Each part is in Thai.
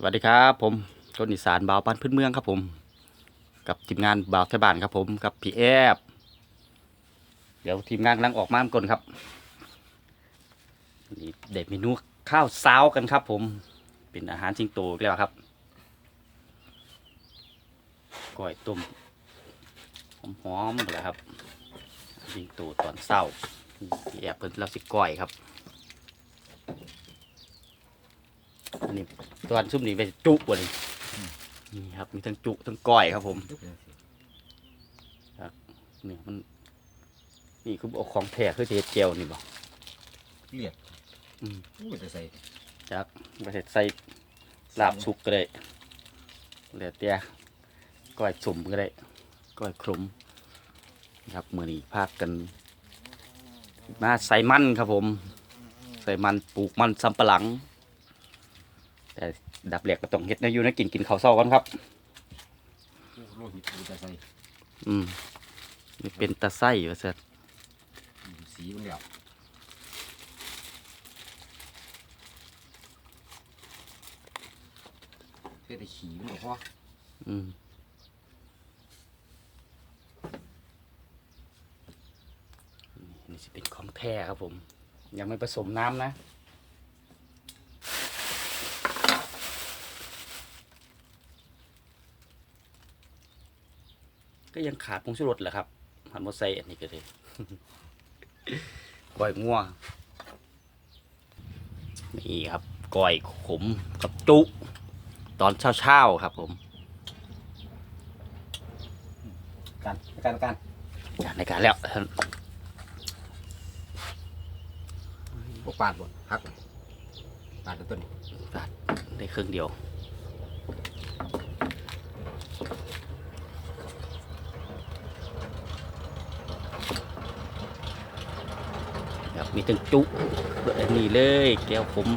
สวัสดีครับผมต้นอีสานบ่าวปันพื้นเมืองครับผม กับทีมงานบ่าวไทยบ้านครับผมกับพี่แอบเดี๋ยวทีมงานกำลังออกมาก่อนครับนี่เด็ดเมนูข้าวซาวกันครับ ผม เป็นอาหารจิงโตอีกแล้วครับก้อยต้มหอมๆเลยครับจิงโตตอนเศร้าพี่แอบเพิ่นเราสิก้อยครับ อันนี้ตอนซุ่มนี้ไปจุบ่เลยนี่ครับมีทั้งจุทั้งก้อยครับผมครับเนี่ยมัน นี่คือเอาของแท้คือสิเฮ็ดแจวนี่บ่เลียดอืมอู้จะใส่จักบ่เฮ็ดใส่ลาบสุกก็ได้แล้วแต่ก้อยสมก็ได้ก้อยขมครับมื้อนี้พากันมาใส่มันครับผม ใส่มันปลูกมันสำปะหลัง แต่ดับแหลกก็ต้องเฮ็ดแนวอยู่นะกินกินข้าวเช้าก่อนครับอู้โลหิตอู้จะใส่อืมนี่เป็นตะไส้ว่าซะสีมันแล้วเพื่อแต่ขี่มันก็พออืมนี่สิเป็นของแท้ครับผม ยังไม่ผสมน้ำนะ ก็ยังขาดผงชูรสแหละครับหันมาใส่อันนี้ก็เลยก้อยง่วงนี่ครับก้อยขมกับจุ ตอนเช้าๆครับ ผมกันกันกันจากในการแล้วท่านพวกปาดบ่หักปาดตัวต้นนี้ได้ครึ่งเดียว ครับ มีตั้งจุเบิดอันนี้เลยแก้วผม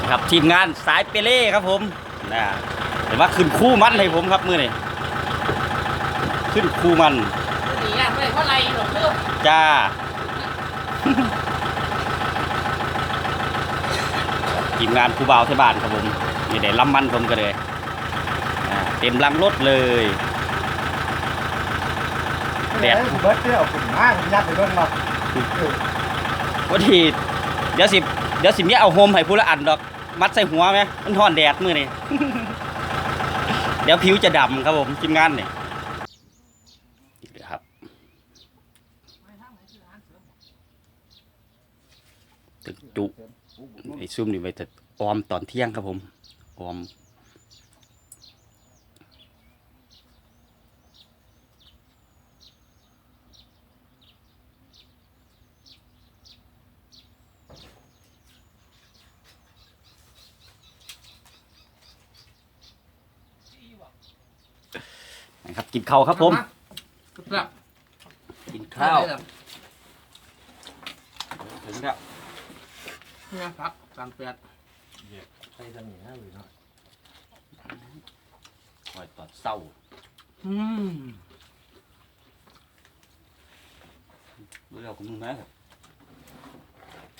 นะครับทีมงานสายเปเล่ครับผมนะเห็นว่าขึ้นคู่มันให้ผมครับมือนี่ขึ้นคู่มันดีอะไม่เพราะอะไรหรอกเรื่องจ้าทีมงานครูบ่าวที่บ้านครับผมนี่ได้ล้ำมันผมก็เลยอ่าเต็มลังรถเลย แดดเบิร์ดเนี่ยเอาขึ้นมาผมยัดไปเบิ่งเนาะวันที่เดี๋ยวสิเดี๋ยวสิเมียเอาโฮมให้ผู้ละอันดอก มัดใส่หัวไหมมันทอนแดดมือนี่เดี๋ยวผิวจะดำครับผมทีมงานนี่นี่ครับตึกจุไอ้ซุ่มนี่ไว้แต่ออมตอนเที่ยงครับผมออม นะครับกินข้าวครับผม ครับกินข้าวถึงแล้วเนี่ยครับสามแปดใส่ทำอย่างนั้นเลยเนาะคอยตอนเศร้าอืมเรื่องของมึงนะครับ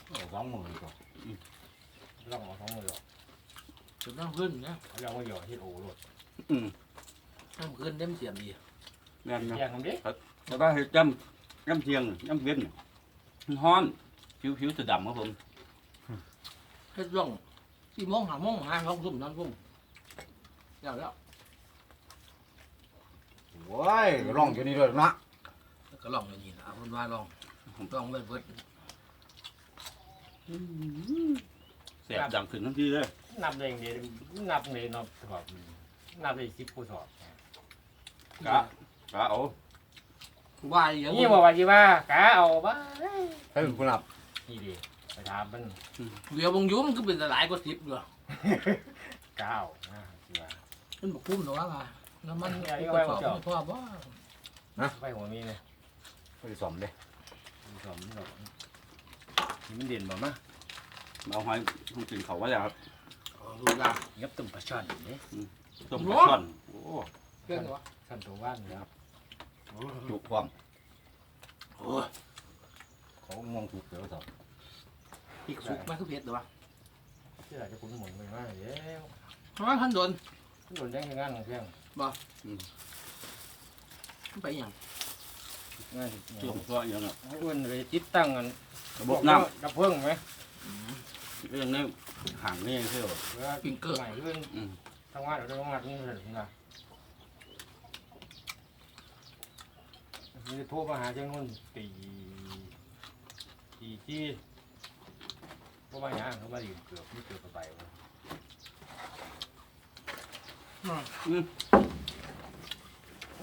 เอาสองมือก่อนลองเอาสองมือก่อนจุดต้องขึ้นเนี่ยแล้วก็หยอดที่โอ้โหอืม ต้องขึ้นเต็มเสียมดีแม่นนะแยกกันดิแต่ว่าเห็ดจ้ำจ้ำเทียงจ้ำเวียนมันฮ้อนผิวผิวจะดำครับผมเฮ็ดร่องสี่โมงห้าโมงห้าสองทุ่มนอนทุ่มแล้วแล้วโว้ยร้องอยู่นี่ด้วยนะแล้วก็ลองอย่างนี้นะคนว่าลองผมลองไปเบิดแสบดังขึ้นทันทีเลยนับเองเดียวนับเลยนับสอบนับเลยสิบผู้สอบ กะกะเอาว่าอย่างนี่บอกว่าจีว่ากะเอาบ้าให้เป็นคนรับนี่ดีไปถามมันเดี๋ยวบงยุ้มนก็เป็นหลายกว่าสิบอยู่กะเอานะจีว่ามันบอกพุ่มหรอวะมาแล้วมันเนี่ยนี่ก็ไว้สผอมบจะไม่พอบ่ไปหัวมีเนี่ยไม่ได้สอมเด้สอบสอบนี่มันเด่นบ่มะเอาหอยทุ่งกินเขาไว้แล้วครับดูยายับตุ่มปลาช่อนนี่ต้มปลาช่อนโอ้ เรื่องวะขั้นตัวว่านนะครับจุความโอ้ยเขามองถูกเดี๋ยวสอบพริกสุกมันคือเผ็ดเหรอวะที่อาจจะคุ้นหมุนไปมากแล้วเพราะว่าท่านโดนโดนแย่งงานของเพียงมันไปอย่างงานช่วงเพราะอย่างเงี้ยให้อ้วนเลยติดตั้งกันระบบน้ดับเพลิ่งไหมำเรื่องนี้ห่างนี่คือแบบเวลาใหม่ขึ้นอืมทำงานเราต้องงานนี่เลยนะ มีโทรมาหาเจ้านุ่นตีตีที่ก็มาอย่างเขามาอยู่เกือบไม่เกือบไปวะ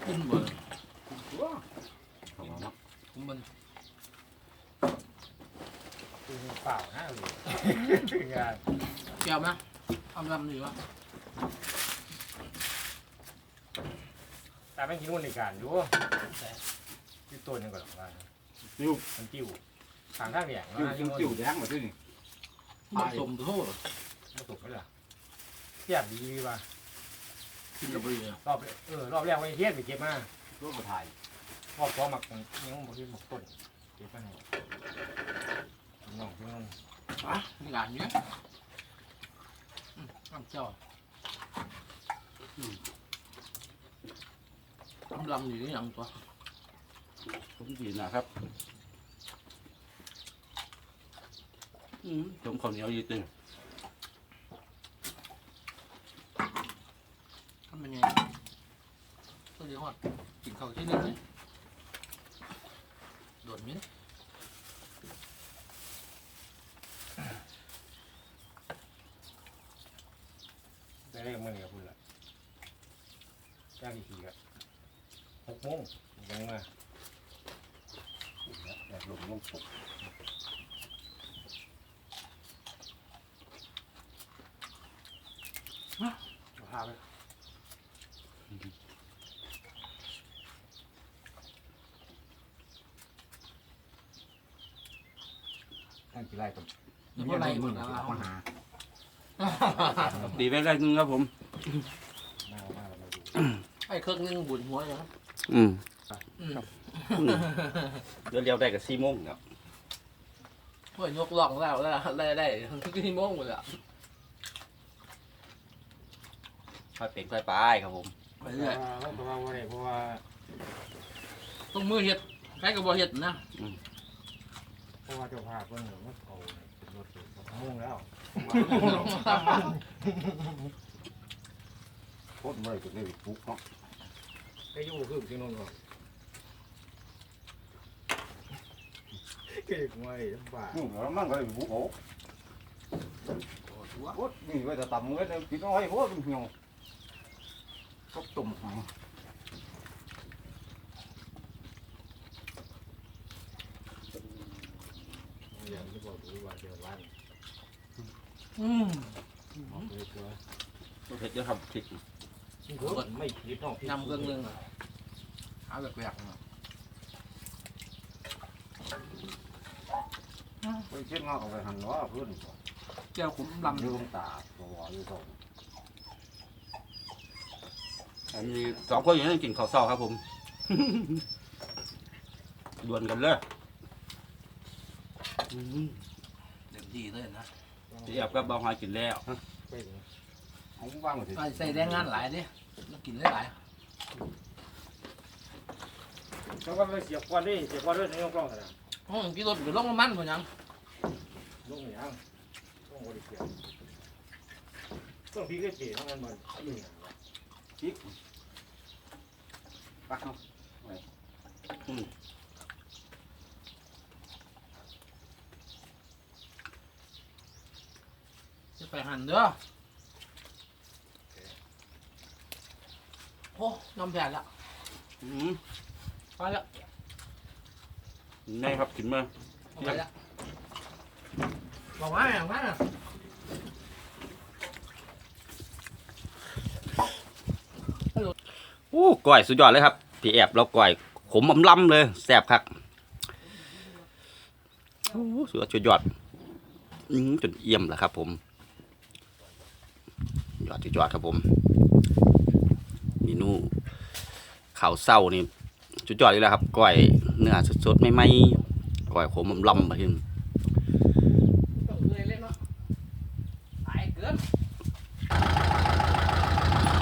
ขึ้นบอร์เขาบอกว่าผมมันคือเปล่าหน้าเลยงานแก้วไหมทำลำดีวะแต่ไม่คิดว่าในการอยู่ ตัวนึงก่อนว่าจิ้วมันจิ้วทางท่าเนี่ยจิ้วจิ้วจิ้วแดงมาด้วยนี่มันสมโทษมันตกไหมล่ะเทียบดีป่ะกินกับเรือรอบเออรอบแรกไว้เทียบไปเก็บมารูปถ่ายรอบสองหมักยังบอกที่หมักต้นเก็บมาให้น้องพี่น้องอะมีงานเนี้ยน้ำเจ้าทำลำอยู่นี่ยังตัว ผมดีนะครับอืมผมข้าวเหนียวยีตึงทำเป็นไงตัวเดียวหอดกินข้าวที่นี่เลยโดดมิ้นด้เรียกมันเนี่ยคุณละย่างอีกทีครับหกโมงยังมา แบบลงลงปก พาไป นั่นกี่ ไรกันเดี๋ยวพวกไรมึงเอามาหาดีไปได้นึงครับผมหน้ามาเราดูไอ้เครื่องนึงบุญหัวอย่างอืมอืมเดี๋ยวเลี้ยวได้กับสี่โมงครับพวกยกล่องแล้วแล้วได้ได้ทุกที่โมงหมดแล้วค่อยเป็นค่อยไปครับผมไปเรื่อยเพราะว่าวันนี้เพราะว่าต้องมือเห็ดใครก็บ่เห็ดนะเพ ราะว่าเจ้าภาพเพิ่นมันเอารถหกโมงแล้วโคตรไม่จุดนี้ปุ๊กเนาะไอ้ยูคือที่นนท์ก่อนเก่งไว้ลำบากอืมแล้วมันก็เลยปุ๊กโอ้โคตรนี่ไว้จะต่ำเงินกินน้อยโคตรเหี่ยวก็ตุ่มหางอยางที่บอกรู้ว่าเดือดร้อนอืมบอกเลยเกินเผ็ดเยอะครับพริกไม่คิดน้องยำเครื่องนึงอะหาแบบแปลกๆนะไปเช็ดงาเอาไปหันว่าเพื่อนแก้วขุมลำยืมตาตัวอยู่ตรงอันนี้สองคนอยู่นั่นกินข้าวเช้าครับผม ดวลกันเลยอืม เต็มที่เลยนะเสียบกับเบาหอยกินแล้วไปถึงเอาว่างมาสิใส่ใส่แรงงานหลายดิแล้วกินได้หลายแล้วก็ไปเสียบควันดิเสียบควันด้วยในห้องกล้องนะห้องกี่รถไปลงน้ำมันบ่ยังลูกหนีอะต้องบริเสียบต้องพี่ก็เจ๋ทั้งนั้นมันอยู่เนี่ยปักเนาะ จะ ไปหันเด้อโอ้น้ำแผ่นละอืมไปละนี่ครับกินมาไปละบอกว่าอย่างนั้นอะโอ้ก้อยสุดยอดเลยครับ พี่แอบเราก้อยขมอำลำเลยแซ่บคักโอ้สุดยอดสุดยอดอืมจนเอี่ยมแล้วครับผม ยอดจอดครับผมมีนู่ข่าวเศร้านี่จุดยอดอีแล้วครับก้อยเนื้อสดๆไม่ไม่ก้อยขมลำๆไปที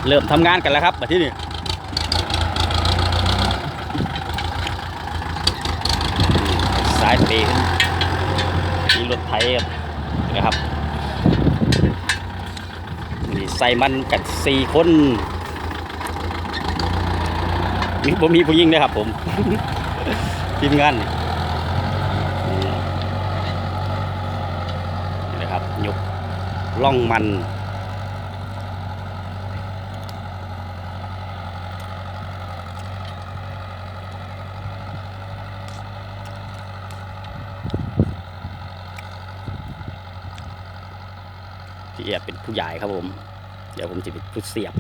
เริ่มทำงานกันแล้วครับมาที่นี่สายเปย์มีรถไถครับนะครับ ใส่มันกันสี่คนมีผมมีผู้หญิงด้วยครับผมทีมงานนี่นะครับยกล่องมันพี่เอียบเป็นผู้ใหญ่ครับผม เดี๋ยวผมจะไปดูเสียบ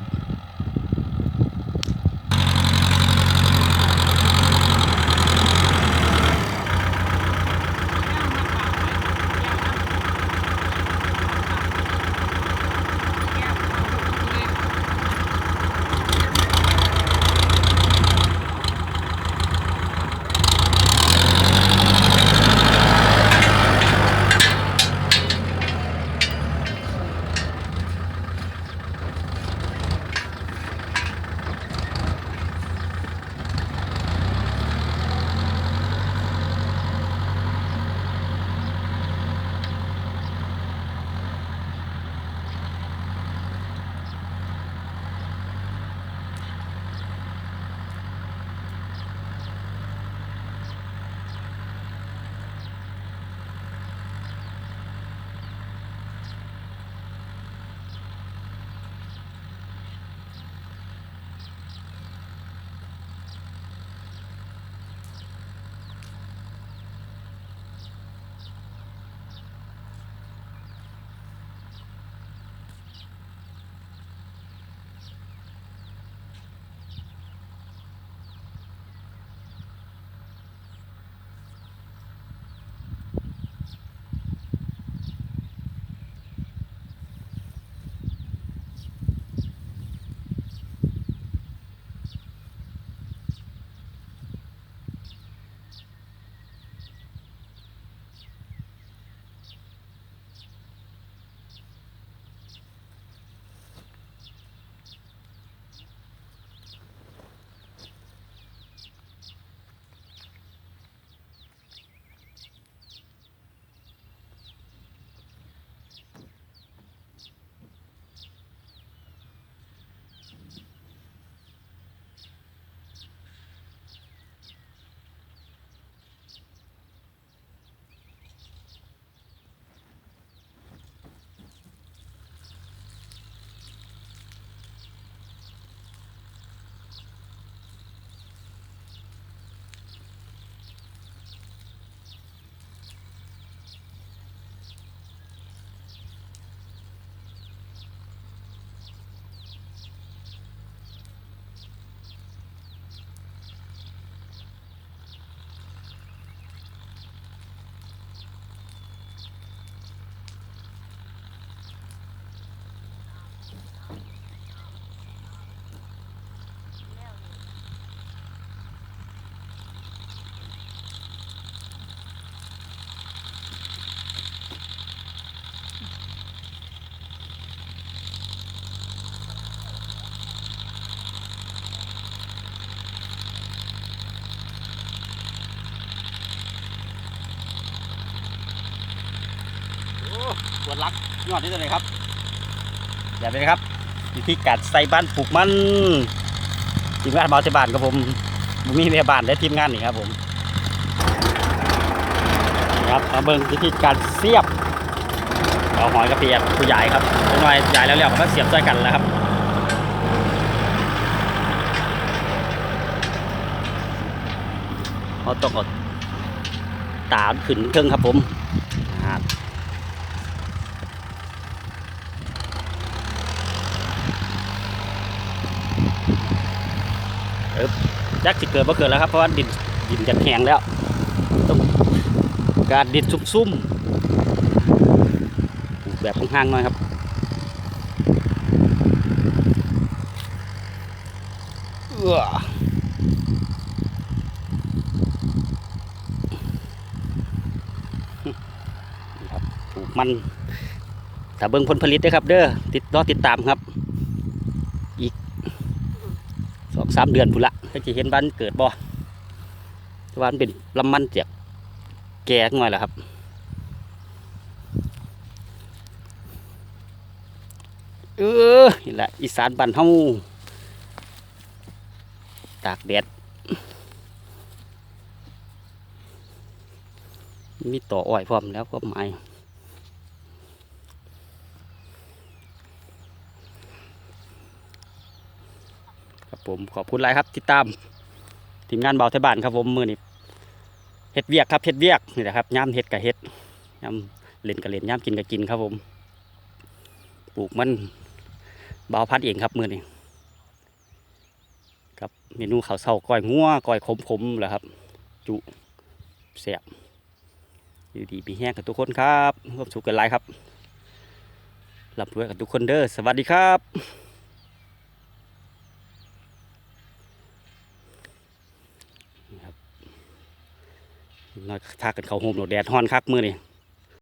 ยอดที่สุดเลยครับอย่าไปนะครับวิธีการใส่บ้านปลูกมันทีมงานเบาเทบานครับผมมีเมียบ้านและทีมงานนี่ครับผมครับมาเบิ่งวิธีการเสียบเอาหอยกระเปียกผู้ใหญ่ครับเป็นหน่อยใหญ่แล้วๆก็เสียบด้วยกันแล้วครับเขาต้องเอาตาขึ้นเครื่องครับผมอ่า ยักสิเกิดมาเกิดแล้วครับเพราะว่าดินดินจะแข็งแล้วต้องการดินซุ่มๆปลูกแบบห่างๆหน่อยครับเอื้อครับมันถ้าเบิ่งผลผลิตเด้อครับ เด้อติดรอติดตามครับ อีกสามเดือนพุ่นละ ก็จะเห็นบ้านเกิดบ่แต่ว่านเป็นลำมันเจียกแก่หน่อยแหละครับเออนี่แหละอีสานบ้านเฮาตากแดดมีต่ออ้อยพร้อมแล้วก็ไม้ครับ ผมขอบคุณหลายครับติดตามทีมงานเบาไทยบ้านครับผมมือนี้เฮ็ดเวียกครับเฮ็ดเวียกนี่แหละครับย่ามเฮ็ดกับเฮ็ดย่ามเล่นกับเล่นย่ามกินกับกินครับผมปลูกมันเบาพัดเองครับมือนี้ครับเมนูข้าวเช้าก้อยงัวก้อยขมขมแหละครับ จุแซ่บอยู่ดีมีแห้งกับทุกคนครับร่วมสุขกันหลายครับรับด้วยกับทุกคนเด้อสวัสดีครับ เราทากันเขาโฮมโหลดแดดฮ้อนคักมือนี่